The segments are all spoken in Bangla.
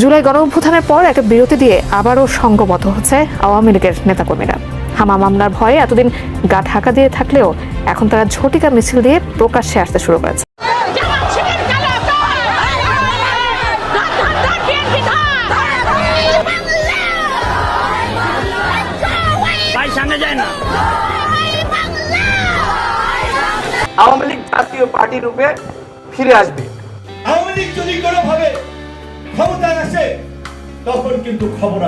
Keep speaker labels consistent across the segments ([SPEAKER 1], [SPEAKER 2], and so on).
[SPEAKER 1] জুলাই গণঅভ্যুত্থানের পর একটা বিরতি দিয়ে আবারও সংঘবদ্ধ হচ্ছে আওয়ামী লীগের নেতাকর্মীরা। হামা মামলার ভয়ে এতদিন গা ঢাকা দিয়ে থাকলেও এখন তারা ঝটিকা মিছিল দিয়ে প্রকাশ্যে আসতে শুরু করেছে।
[SPEAKER 2] আওয়ামী লীগ জাতীয় পার্টি রূপে ফিরে আসবে।
[SPEAKER 3] আওয়ামী লীগ যদি কোনোভাবে ক্ষমতায় আসে তখন কিন্তু খবর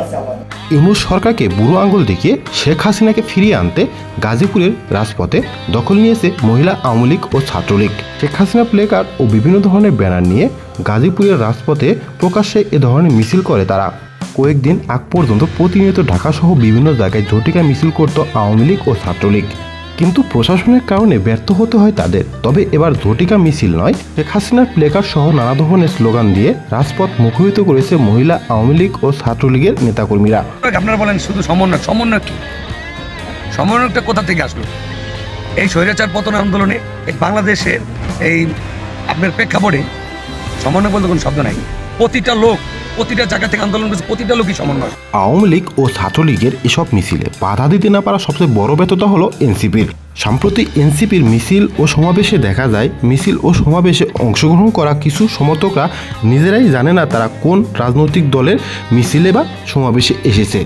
[SPEAKER 4] ইউনুস সরকারকে বুড়ো আঙ্গুল দেখিয়ে শেখ হাসিনাকে ফিরিয়ে আনতে গাজীপুরের রাজপথে দখল নিয়েছে মহিলা আওয়ামী লীগ ও ছাত্রলীগ। শেখ হাসিনা প্লেকার্ড ও বিভিন্ন ধরনের ব্যানার নিয়ে গাজীপুরের রাজপথে প্রকাশ্যে এ ধরনের মিছিল করে তারা। কয়েকদিন আগ পর্যন্ত প্রতিনিয়ত ঢাকাসহ বিভিন্ন জায়গায় ঝটিকা মিছিল করত আওয়ামী লীগ ও ছাত্রলীগ। কিন্তু প্রশাসনের কারণে ব্যর্থ হতে হয় তাদের। তবে এবার ঝটিকা মিছিল নয়, শেখ হাসিনার প্লেকার্ড সহ নানা ধরনের স্লোগান দিয়ে রাজপথ মুখরিত করেছে মহিলা আওয়ামী লীগ ও ছাত্রলীগের নেতাকর্মীরা।
[SPEAKER 5] আপনারা বলেন শুধু সমন্বয় সমন্বয় কি? সমন্বয়টা কোথা থেকে আসলো? এই স্বৈরাচার পতন আন্দোলনে এই বাংলাদেশের এই আপনার প্রেক্ষাপটে সমন্বয় বলতে কোনো শব্দ নাই। প্রতিটা লোক প্রতিটা জায়গা থেকে আন্দোলন করছে প্রতিটা লোকই সমন্বয়।
[SPEAKER 4] আওয়ামী লীগ ও ছাত্রলীগের এসব মিছিলে বাধা দিতে না পারা সবচেয়ে বড় ব্যর্থতা হলো এনসিপির। সম্প্রতি এনসিপির মিছিল ও সমাবেশে দেখা যায় মিছিল ও সমাবেশে অংশগ্রহণ করা কিছু সমর্থকরা নিজেরাই জানে না তারা কোন রাজনৈতিক দলের মিছিলে বা সমাবেশে এসেছে।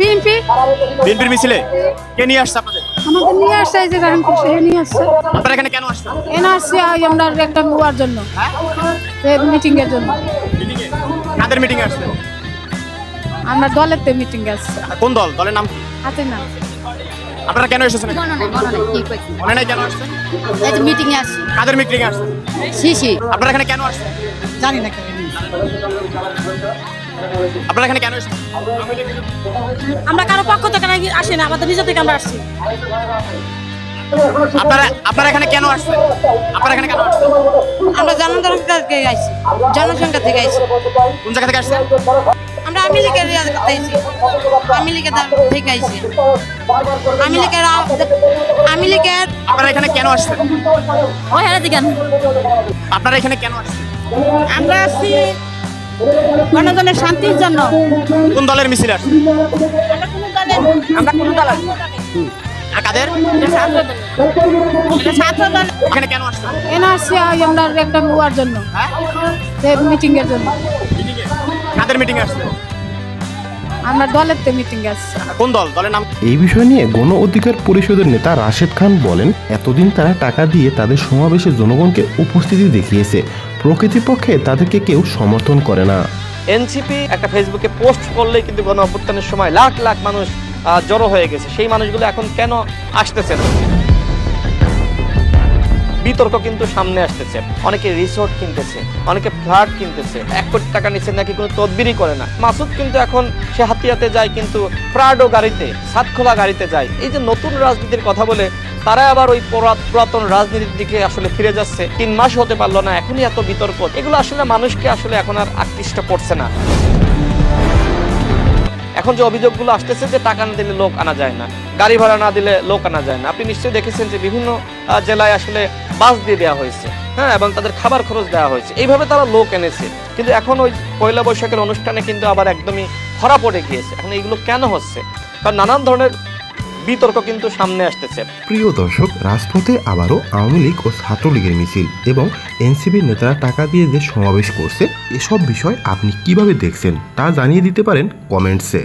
[SPEAKER 6] বিএনপির মিছিলে? কে নিয়ে আসছে আপনাদের?
[SPEAKER 7] আমাদের নিয়ে আসছে এই যে গাড়ি সে নিয়ে আসছে।
[SPEAKER 6] আপনারা এখানে কেন আসছেন?
[SPEAKER 7] এনআরসি আমরা একটা জন্য। মিটিং এর জন্য।
[SPEAKER 6] কাদের মিটিং এ আসছেন?
[SPEAKER 7] আমরা দলের তে মিটিং আসছে।
[SPEAKER 6] কোন দল? দলের নাম? কি?
[SPEAKER 7] হাতে না।
[SPEAKER 6] আপনারা কেন এসেছেন? এখানে? মনে নাই কেন আসছেন?
[SPEAKER 7] এই যে মিটিং এ আসছে।
[SPEAKER 6] কাদের মিটিং এ আসছেন?
[SPEAKER 7] শিশি
[SPEAKER 6] আপনারা এখানে কেন আসছেন?
[SPEAKER 7] জানি না কেন
[SPEAKER 6] আপনারা এখানে কেন এসেছেন?
[SPEAKER 7] আমরা কারও পক্ষ থেকে নাকি আসি না আমাদের নিজে থেকে আমরা আসছি।
[SPEAKER 6] আপনারা আপনারা এখানে কেন আসছেন? আপনারা এখানে কেন আসছেন?
[SPEAKER 7] আমরা জনগণ থেকে আইছি। জনসংখ্যা থেকে আইছি।
[SPEAKER 6] কোন জায়গা থেকে আসছেন?
[SPEAKER 7] আমরা আমি করতে আইছি। আমি লীগের দল থেকে আইছি। আমি লীগের আমি লীগের
[SPEAKER 6] আপনারা এখানে কেন আসছেন?
[SPEAKER 7] ওই হারা দিকেন
[SPEAKER 6] আপনারা এখানে কেন আসছেন?
[SPEAKER 7] আমরা আসছি গণতন্ত্রের শান্তির জন্য।
[SPEAKER 6] কোন দলের মিছিলে আসছেন
[SPEAKER 7] আমরা কোনো দল আছি
[SPEAKER 6] আর কাদের এখানে কেন আসছেন
[SPEAKER 7] এনআরসি আমরা একটা হওয়ার জন্য। মিটিং এর জন্য।
[SPEAKER 6] কাদের মিটিং এ
[SPEAKER 7] আমরা দলের তে মিটিং আসছে।
[SPEAKER 6] কোন দল? দলের নাম?
[SPEAKER 4] এই বিষয় নিয়ে গণ অধিকার পরিষদের নেতা রাশেদ খান বলেন এতদিন তারা টাকা দিয়ে তাদের সমাবেশে জনগণকে উপস্থিতি দেখিয়েছে। প্রকৃতিপক্ষে তাদেরকে কেউ সমর্থন করে না।
[SPEAKER 2] এনসিপি একটা ফেসবুকে পোস্ট করলেই কিন্তু গণ অভ্যুত্থানের সময় লাখ লাখ মানুষ জড়ো হয়ে গেছে। সেই মানুষগুলো এখন কেন আসতেছে না? বিতর্ক কিন্তু সামনে আসতেছে। অনেকে রিসোর্ট কিনতেছে, অনেকে ফ্ল্যাট কিনতেছে। এক কোটি টাকা নিচে নাকি কোনো তদবিরই করে না। মাসুদ কিন্তু এখন সে হাতিয়াতে যায়, কিন্তু প্রাডো গাড়িতে সাতখোলা গাড়িতে যায়। এই যে নতুন রাজনীতির কথা বলে, তারা আবার ওই পুরা- পুরাতন রাজনীতির দিকে আসলে ফিরে যাচ্ছে। তিন মাস হতে পারল না, এখনই এত বিতর্ক। এগুলো আসলে মানুষকে আসলে এখন আর আকৃষ্ট করছে না। এখন যে অভিযোগগুলো আসতেছে যে টাকা না দিলে লোক আনা যায় না, গাড়ি ভাড়া না দিলে লোক আনা যায় না, আপনি নিশ্চয়ই দেখেছেন যে বিভিন্ন জেলায় আসলে বাস দিয়ে দেওয়া হয়েছে হ্যাঁ এবং তাদের খাবার খরচ দেওয়া হয়েছে। এইভাবে তারা লোক এনেছে, কিন্তু এখন ওই পয়লা বৈশাখের অনুষ্ঠানে কিন্তু আবার একদমই ধরা পড়ে গিয়েছে। এখন এইগুলো কেন হচ্ছে? কারণ নানান ধরনের বিতর্ক কিন্তু সামনে আসতেছে।
[SPEAKER 4] প্রিয় দর্শক রাজপথে আবারও আওয়ামী লীগ ও ছাত্রলীগের মিছিল এবং এনসিপির নেতারা টাকা দিয়ে যে সমাবেশ করছে, এসব বিষয় আপনি কীভাবে দেখছেন তা জানিয়ে দিতে পারেন কমেন্টসে।